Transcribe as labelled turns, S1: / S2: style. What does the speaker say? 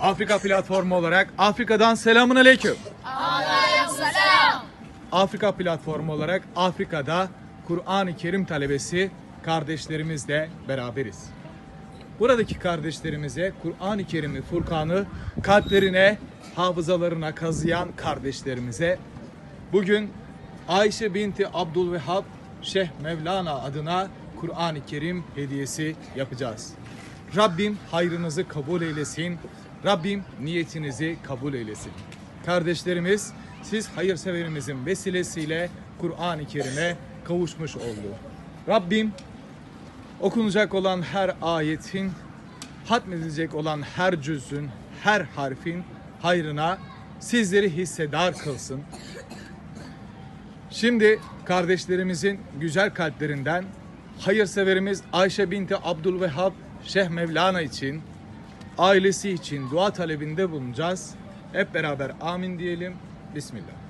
S1: Afrika platformu olarak Afrika'dan selamun aleyküm. Afrika platformu olarak Afrika'da Kur'an-ı Kerim talebesi kardeşlerimizle beraberiz. Buradaki kardeşlerimize Kur'an-ı Kerim'i, Furkan'ı kalplerine, hafızalarına kazıyan kardeşlerimize bugün Ayşe binti Abdülvehhab Şeyh Mevlana adına Kur'an-ı Kerim hediyesi yapacağız. Rabbim hayrınızı kabul eylesin. Rabbim niyetinizi kabul eylesin. Kardeşlerimiz siz hayırseverimizin vesilesiyle Kur'an-ı Kerim'e kavuşmuş oldu. Rabbim okunacak olan her ayetin, hatmedilecek olan her cüzün, her harfin hayrına sizleri hissedar kılsın. Şimdi kardeşlerimizin güzel kalplerinden hayırseverimiz Ayşe binti Abdülvehhab Şeyh Mevlana için, ailesi için dua talebinde bulunacağız. Hep beraber amin diyelim. Bismillah.